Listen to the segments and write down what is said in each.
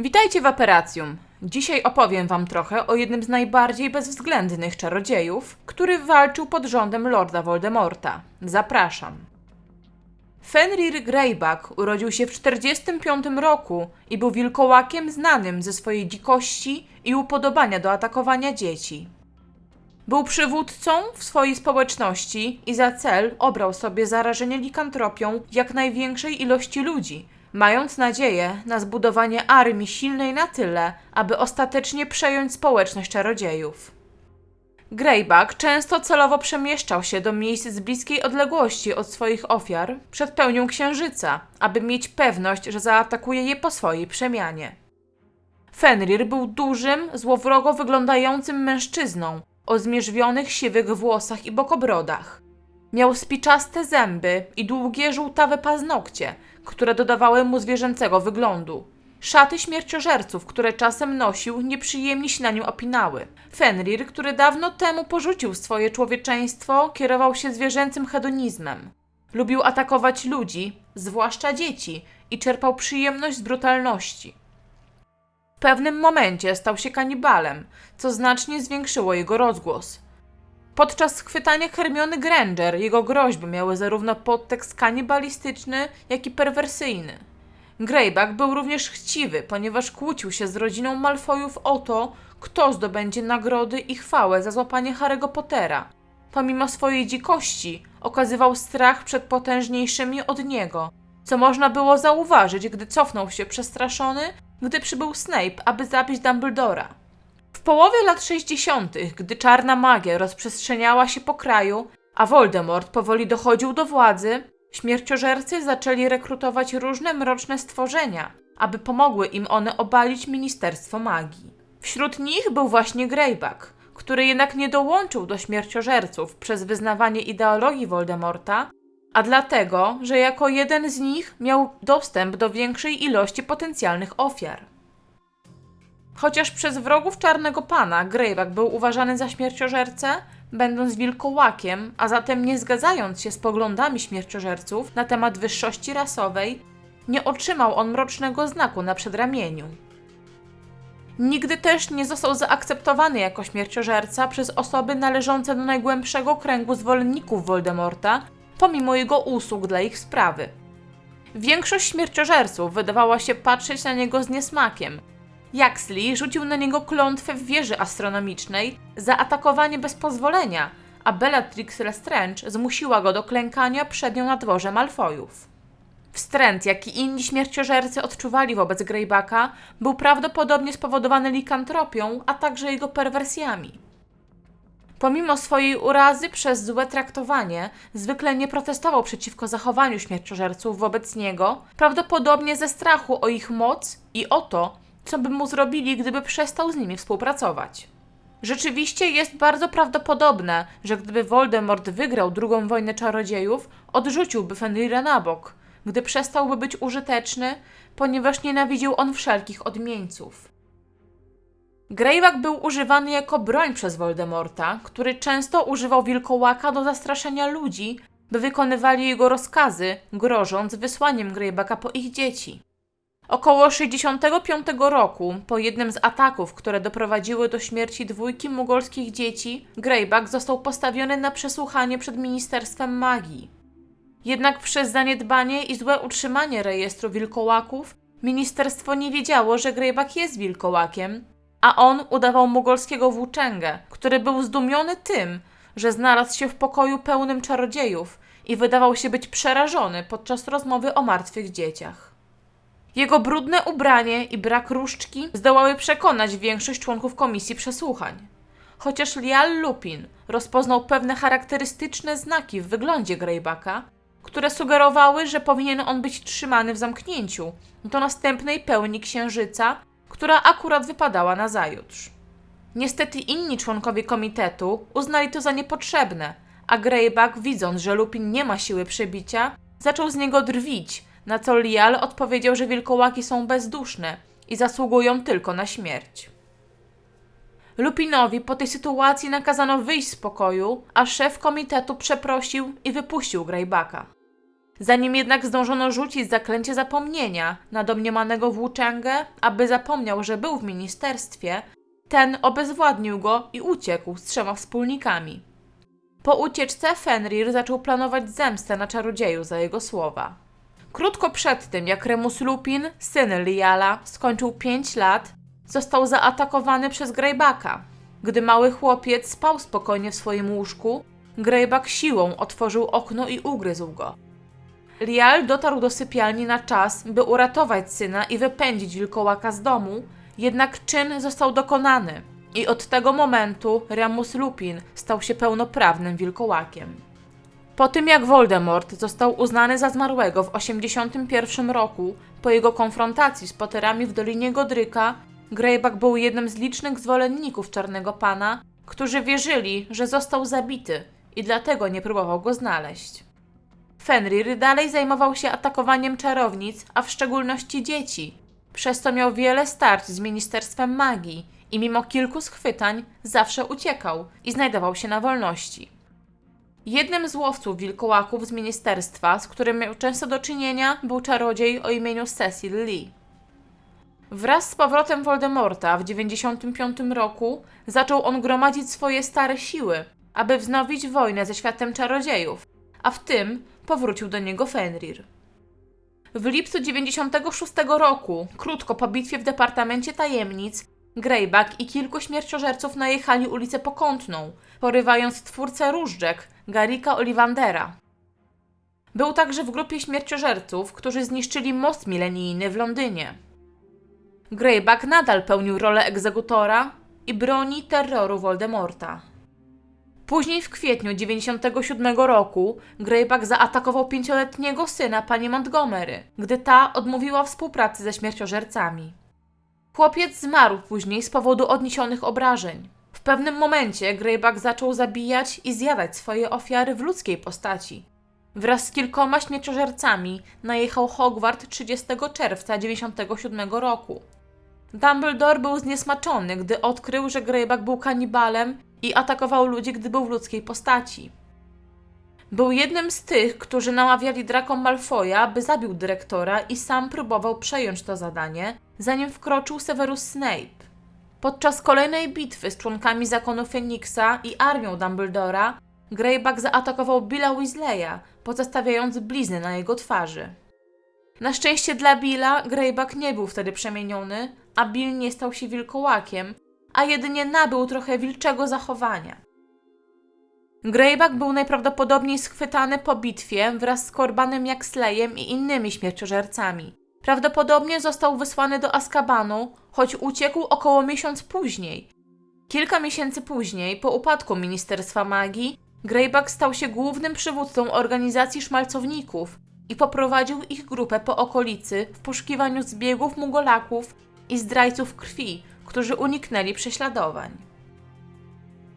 Witajcie w Operacjum. Dzisiaj opowiem Wam trochę o jednym z najbardziej bezwzględnych czarodziejów, który walczył pod rządem Lorda Voldemorta. Zapraszam. Fenrir Greyback urodził się w 45 roku i był wilkołakiem znanym ze swojej dzikości i upodobania do atakowania dzieci. Był przywódcą w swojej społeczności i za cel obrał sobie zarażenie likantropią jak największej ilości ludzi, mając nadzieję na zbudowanie armii silnej na tyle, aby ostatecznie przejąć społeczność czarodziejów. Greyback często celowo przemieszczał się do miejsc z bliskiej odległości od swoich ofiar przed pełnią księżyca, aby mieć pewność, że zaatakuje je po swojej przemianie. Fenrir był dużym, złowrogo wyglądającym mężczyzną o zmierzwionych siwych włosach i bokobrodach. Miał spiczaste zęby i długie, żółtawe paznokcie, które dodawały mu zwierzęcego wyglądu. Szaty śmierciożerców, które czasem nosił, nieprzyjemnie się na nim opinały. Fenrir, który dawno temu porzucił swoje człowieczeństwo, kierował się zwierzęcym hedonizmem. Lubił atakować ludzi, zwłaszcza dzieci, i czerpał przyjemność z brutalności. W pewnym momencie stał się kanibalem, co znacznie zwiększyło jego rozgłos. Podczas schwytania Hermiony Granger jego groźby miały zarówno podtekst kanibalistyczny, jak i perwersyjny. Greyback był również chciwy, ponieważ kłócił się z rodziną Malfoyów o to, kto zdobędzie nagrody i chwałę za złapanie Harry'ego Pottera. Pomimo swojej dzikości, okazywał strach przed potężniejszymi od niego, co można było zauważyć, gdy cofnął się przestraszony, gdy przybył Snape, aby zabić Dumbledora. Połowie lat 60., gdy czarna magia rozprzestrzeniała się po kraju, a Voldemort powoli dochodził do władzy, śmierciożercy zaczęli rekrutować różne mroczne stworzenia, aby pomogły im one obalić Ministerstwo Magii. Wśród nich był właśnie Greyback, który jednak nie dołączył do śmierciożerców przez wyznawanie ideologii Voldemorta, a dlatego, że jako jeden z nich miał dostęp do większej ilości potencjalnych ofiar. Chociaż przez wrogów Czarnego Pana Greyback był uważany za śmierciożercę, będąc wilkołakiem, a zatem nie zgadzając się z poglądami śmierciożerców na temat wyższości rasowej, nie otrzymał on mrocznego znaku na przedramieniu. Nigdy też nie został zaakceptowany jako śmierciożerca przez osoby należące do najgłębszego kręgu zwolenników Voldemorta, pomimo jego usług dla ich sprawy. Większość śmierciożerców wydawała się patrzeć na niego z niesmakiem. Yaxley rzucił na niego klątwę w wieży astronomicznej za atakowanie bez pozwolenia, a Bellatrix Lestrange zmusiła go do klękania przed nią na dworze Malfoyów. Wstręt, jaki inni śmierciożercy odczuwali wobec Greybacka, był prawdopodobnie spowodowany likantropią, a także jego perwersjami. Pomimo swojej urazy przez złe traktowanie, zwykle nie protestował przeciwko zachowaniu śmierciożerców wobec niego, prawdopodobnie ze strachu o ich moc i o to, co by mu zrobili, gdyby przestał z nimi współpracować. Rzeczywiście jest bardzo prawdopodobne, że gdyby Voldemort wygrał drugą wojnę czarodziejów, odrzuciłby Fenrira na bok, gdy przestałby być użyteczny, ponieważ nienawidził on wszelkich odmieńców. Greyback był używany jako broń przez Voldemorta, który często używał wilkołaka do zastraszenia ludzi, by wykonywali jego rozkazy, grożąc wysłaniem Greybacka po ich dzieci. Około 65 roku, po jednym z ataków, które doprowadziły do śmierci dwójki mugolskich dzieci, Greyback został postawiony na przesłuchanie przed Ministerstwem Magii. Jednak przez zaniedbanie i złe utrzymanie rejestru wilkołaków, ministerstwo nie wiedziało, że Greyback jest wilkołakiem, a on udawał mugolskiego włóczęgę, który był zdumiony tym, że znalazł się w pokoju pełnym czarodziejów i wydawał się być przerażony podczas rozmowy o martwych dzieciach. Jego brudne ubranie i brak różdżki zdołały przekonać większość członków komisji przesłuchań. Chociaż Lial Lupin rozpoznał pewne charakterystyczne znaki w wyglądzie Greybacka, które sugerowały, że powinien on być trzymany w zamknięciu do następnej pełni księżyca, która akurat wypadała na zajutrz. Niestety inni członkowie komitetu uznali to za niepotrzebne, a Greyback, widząc, że Lupin nie ma siły przebicia, zaczął z niego drwić, na co Lial odpowiedział, że wilkołaki są bezduszne i zasługują tylko na śmierć. Lupinowi po tej sytuacji nakazano wyjść z pokoju, a szef komitetu przeprosił i wypuścił Greybacka. Zanim jednak zdążono rzucić zaklęcie zapomnienia na domniemanego włóczęgę, aby zapomniał, że był w ministerstwie, ten obezwładnił go i uciekł z trzema wspólnikami. Po ucieczce Fenrir zaczął planować zemstę na czarodzieju za jego słowa. Krótko przed tym, jak Remus Lupin, syn Liala, skończył 5 lat, został zaatakowany przez Greybacka. Gdy mały chłopiec spał spokojnie w swoim łóżku, Greyback siłą otworzył okno i ugryzł go. Lial dotarł do sypialni na czas, by uratować syna i wypędzić wilkołaka z domu, jednak czyn został dokonany i od tego momentu Remus Lupin stał się pełnoprawnym wilkołakiem. Po tym jak Voldemort został uznany za zmarłego w 81 roku, po jego konfrontacji z Potterami w Dolinie Godryka, Greyback był jednym z licznych zwolenników Czarnego Pana, którzy wierzyli, że został zabity i dlatego nie próbował go znaleźć. Fenrir dalej zajmował się atakowaniem czarownic, a w szczególności dzieci. Przez to miał wiele starć z Ministerstwem Magii i mimo kilku schwytań zawsze uciekał i znajdował się na wolności. Jednym z łowców wilkołaków z ministerstwa, z którym miał często do czynienia, był czarodziej o imieniu Cecil Lee. Wraz z powrotem Voldemorta w 95 roku zaczął on gromadzić swoje stare siły, aby wznowić wojnę ze światem czarodziejów, a w tym powrócił do niego Fenrir. W lipcu 96 roku, krótko po bitwie w Departamencie Tajemnic, Greyback i kilku śmierciożerców najechali ulicę Pokątną, porywając twórcę różdżek, Garika Ollivandera. Był także w grupie śmierciożerców, którzy zniszczyli most milenijny w Londynie. Greyback nadal pełnił rolę egzekutora i broni terroru Voldemorta. Później w kwietniu 97 roku Greyback zaatakował pięcioletniego syna pani Montgomery, gdy ta odmówiła współpracy ze śmierciożercami. Chłopiec zmarł później z powodu odniesionych obrażeń. W pewnym momencie Greyback zaczął zabijać i zjadać swoje ofiary w ludzkiej postaci. Wraz z kilkoma śmierciożercami najechał Hogwart 30 czerwca 97 roku. Dumbledore był zniesmaczony, gdy odkrył, że Greyback był kanibalem i atakował ludzi, gdy był w ludzkiej postaci. Był jednym z tych, którzy namawiali Draco Malfoya, by zabił dyrektora i sam próbował przejąć to zadanie, zanim wkroczył Severus Snape. Podczas kolejnej bitwy z członkami zakonu Feniksa i armią Dumbledora, Greyback zaatakował Billa Weasleya, pozostawiając blizny na jego twarzy. Na szczęście dla Billa, Greyback nie był wtedy przemieniony, a Bill nie stał się wilkołakiem, a jedynie nabył trochę wilczego zachowania. Greyback był najprawdopodobniej schwytany po bitwie wraz z Korbanem Jaxleyem i innymi śmierciożercami. Prawdopodobnie został wysłany do Azkabanu, choć uciekł około miesiąc później. Kilka miesięcy później, po upadku Ministerstwa Magii, Greyback stał się głównym przywódcą organizacji szmalcowników i poprowadził ich grupę po okolicy w poszukiwaniu zbiegów mugolaków i zdrajców krwi, którzy uniknęli prześladowań.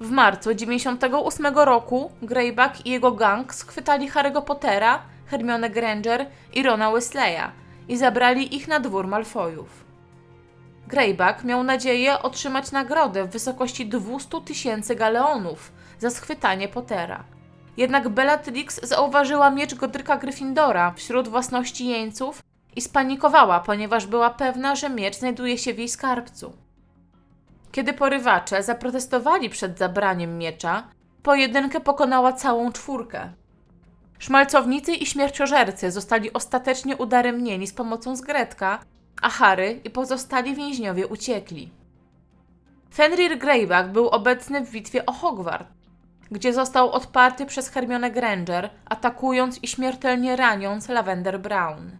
W marcu 98 roku Greyback i jego gang schwytali Harry'ego Pottera, Hermione Granger i Rona Wesleya i zabrali ich na dwór Malfoyów. Greyback miał nadzieję otrzymać nagrodę w wysokości 200 tysięcy galeonów za schwytanie Pottera. Jednak Bellatrix zauważyła miecz Godryka Gryffindora wśród własności jeńców i spanikowała, ponieważ była pewna, że miecz znajduje się w jej skarbcu. Kiedy porywacze zaprotestowali przed zabraniem miecza, pojedynkę pokonała całą czwórkę. Szmalcownicy i śmierciożercy zostali ostatecznie udaremnieni z pomocą Zgretka, a Harry i pozostali więźniowie uciekli. Fenrir Greyback był obecny w bitwie o Hogwart, gdzie został odparty przez Hermione Granger, atakując i śmiertelnie raniąc Lavender Brown.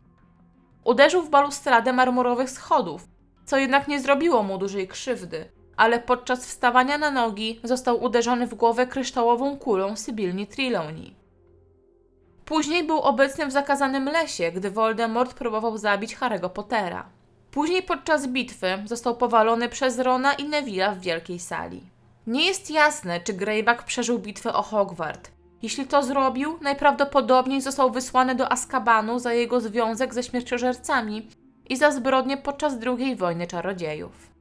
Uderzył w balustradę marmurowych schodów, co jednak nie zrobiło mu dużej krzywdy, ale podczas wstawania na nogi został uderzony w głowę kryształową kulą Sybilni Trelawney. Później był obecny w zakazanym lesie, gdy Voldemort próbował zabić Harry'ego Pottera. Później podczas bitwy został powalony przez Rona i Neville'a w wielkiej sali. Nie jest jasne, czy Greyback przeżył bitwę o Hogwart. Jeśli to zrobił, najprawdopodobniej został wysłany do Azkabanu za jego związek ze śmierciożercami i za zbrodnie podczas II wojny czarodziejów.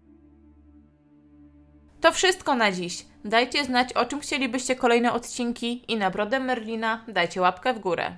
To wszystko na dziś. Dajcie znać, o czym chcielibyście kolejne odcinki i na brodę Merlina dajcie łapkę w górę.